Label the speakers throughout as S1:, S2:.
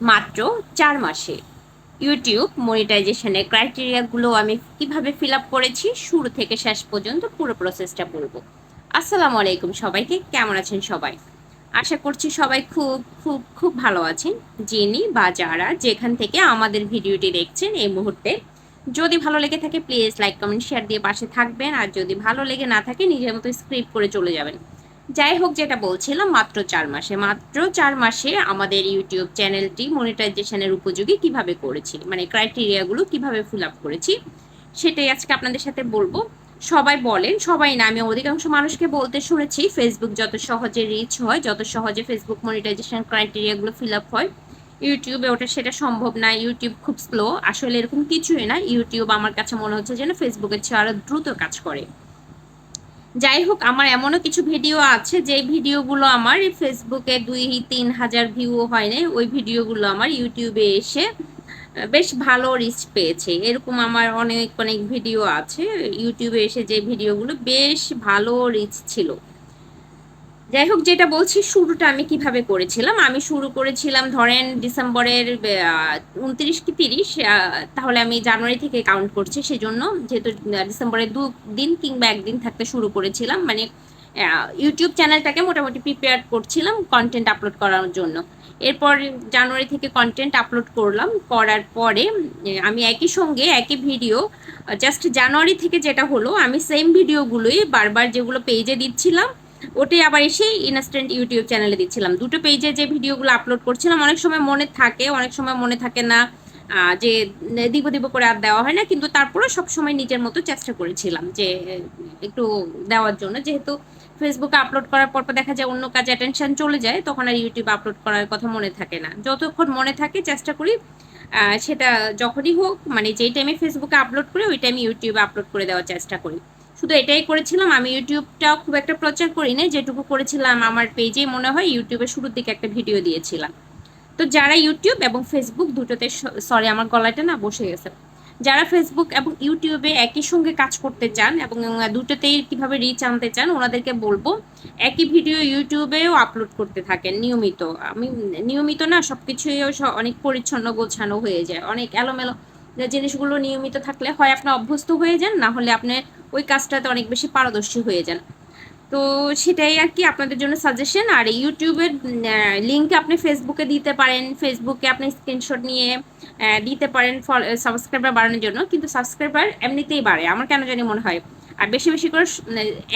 S1: মাত্র চার মাসে। ইউটিউব মনিটাইজেশনের ক্রাইটেরিয়াগুলো আমি কীভাবে ফিল আপ করেছি, শুরু থেকে শেষ পর্যন্ত পুরো প্রসেসটা বলব। আসসালামু আলাইকুম সবাইকে, কেমন আছেন সবাই? আশা করছি সবাই খুব খুব খুব ভালো আছেন। যিনি বা যারা যেখান থেকে আমাদের ভিডিওটি দেখছেন এই মুহূর্তে, যদি ভালো লেগে থাকে প্লিজ লাইক কমেন্ট শেয়ার দিয়ে পাশে থাকবেন। আর যদি ভালো লেগে না থাকে, নিজের মতো স্ক্রিপ্ট করে চলে যাবেন। যাই হোক যেটা বলছিলাম, মাত্র চার মাসে। মাত্র চার মাসে আমাদের ইউটিউব চ্যানেলটি মনিটাইজেশনের উপযোগী কীভাবে করেছি মানে ক্রাইটেরিয়াগুলো কীভাবে ফিল আপ করেছি, সেটাই আজকে আপনাদের সাথে বলব। সবাই বলেন, সবাই না, আমি অধিকাংশ মানুষকে বলতে শুনেছি ফেসবুক যত সহজে রিচ হয়, যত সহজে ফেসবুক মনিটাইজেশন ক্রাইটেরিয়াগুলো ফিল আপ হয় ইউটিউবে ওটা সেটা সম্ভব না ইউটিউব খুব স্লো আসলে এরকম কিছুই না। ইউটিউব আমার কাছে মনে হচ্ছে যেন ফেসবুকের চেয়ে আরও দ্রুত কাজ করে। যাই হোক আমার এমনও কিছু ভিডিও আছে, যে ভিডিওগুলো আমার ফেসবুকে দুই, তিন হাজার ভিউও হয় নাই, ওই ভিডিওগুলো আমার ইউটিউবে এসে বেশ ভালো রিচ পেয়েছে। এরকম আমার অনেক অনেক ভিডিও আছে ইউটিউবে এসে যে ভিডিওগুলো বেশ ভালো রিচ ছিল। যাই হোক, যেটা বলছি, শুরুটা আমি কীভাবে করেছিলাম? আমি শুরু করেছিলাম, ধরেন, ডিসেম্বরের উনত্রিশ কি তিরিশ তাহলে আমি জানুয়ারি থেকে কাউন্ট করছি। সেজন্য যেহেতু ডিসেম্বরের দু দিন কিংবা একদিন থাকতে শুরু করেছিলাম মানে ইউটিউব চ্যানেলটাকে মোটামুটি প্রিপেয়ার করছিলাম কন্টেন্ট আপলোড করার জন্য। এরপর জানুয়ারি থেকে কন্টেন্ট আপলোড করলাম, করার পরে আমি একই সঙ্গে একই ভিডিও জাস্ট জানুয়ারি থেকে যেটা হলো, আমি সেম ভিডিওগুলোই বারবার যেগুলো পেজে দিচ্ছিলাম ওটাই আবার এসে ইনস্ট্যান্ট ইউটিউব চ্যানেলে দিচ্ছিলাম। দুটো পেজে যে ভিডিওগুলো আপলোড করছিলাম, অনেক সময় মনে থাকে, অনেক সময় মনে থাকে না যে দিব দিব করে আর দেওয়া হয় না, কিন্তু তারপরে সবসময় নিজের মতো চেষ্টা করেছিলাম যে, একটু দেওয়ার জন্য। যেহেতু ফেসবুকে আপলোড করার পর দেখা যায় অন্য কাজে অ্যাটেনশন চলে যায়, তখন আর ইউটিউব আপলোড করার কথা মনে থাকে না। যতক্ষণ মনে থাকে চেষ্টা করি সেটা যখনই হোক মানে যেই টাইমে ফেসবুকে আপলোড করি, ওই টাইমে ইউটিউবে আপলোড করে দেওয়ার চেষ্টা করি। শুধু এটাই করেছিলাম, আমি ইউটিউবটাও খুব একটা প্রচার করি না যেটুকু করেছিলাম আমার পেজে মনে হয় ইউটিউবে শুরুর দিকে একটা ভিডিও দিয়েছিলাম। তো যারা ইউটিউব এবং ফেসবুক দুটোতে সরি আমার গলাটা না বসে গেছে। যারা ফেসবুক এবং ইউটিউবে একই সঙ্গে কাজ করতে চান এবং দুটোতেই কীভাবে রিচ আনতে চান, ওনাদেরকে বলব, একই ভিডিও ইউটিউবেও আপলোড করতে থাকেন, নিয়মিত। আমি, নিয়মিত না সব কিছুই অনেক পরিচ্ছন্ন গোছানো হয়ে যায়। অনেক এলোমেলো জিনিসগুলো নিয়মিত থাকলে হয়, আপনি অভ্যস্ত হয়ে যান, না হলে আপনি ওই কাজটাতে অনেক বেশি পারদর্শী হয়ে যান। তো সেটাই আর কি আপনাদের জন্য সাজেশন আর ইউটিউবের লিঙ্ক আপনি ফেসবুকে দিতে পারেন। ফেসবুকে আপনি স্ক্রিনশট নিয়ে দিতে পারেন সাবস্ক্রাইবার বাড়ানোর জন্য। কিন্তু সাবস্ক্রাইবার এমনিতেই বাড়ে। আমার কেন জানি মনে হয়। আর বেশি বেশি করে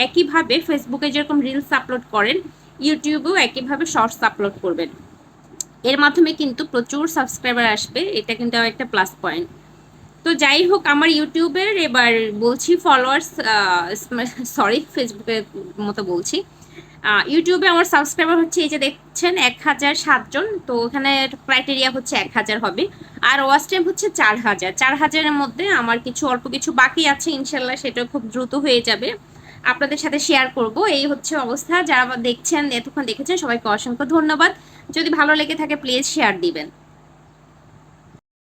S1: একইভাবে ফেসবুকে যেরকম রিলস আপলোড করেন, ইউটিউবেও একইভাবে শর্টস আপলোড করবেন। এর মাধ্যমে কিন্তু প্রচুর সাবস্ক্রাইবার আসবে। এটা কিন্তু একটা প্লাস পয়েন্ট তো যাই হোক, আমার ইউটিউবের এবার বলছি ফলোয়ার্স সরি ফেসবুকের মতো বলছি। ইউটিউবে আমার সাবস্ক্রাইবার হচ্ছে, এই যে দেখছেন, এক হাজার সাতজন তো ওখানে ক্রাইটেরিয়া হচ্ছে এক হাজার হবে। আর ওয়াচ টাইম হচ্ছে চার হাজার। চার হাজারের মধ্যে আমার কিছু, অল্প কিছু বাকি আছে, ইনশাল্লাহ সেটা খুব দ্রুত হয়ে যাবে। আপনাদের সাথে শেয়ার করব। এই হচ্ছে অবস্থা। যারা দেখছেন, এতক্ষণ দেখেছেন, সবাইকে অসংখ্য ধন্যবাদ। যদি ভালো লেগে থাকে প্লিজ শেয়ার দিবেন।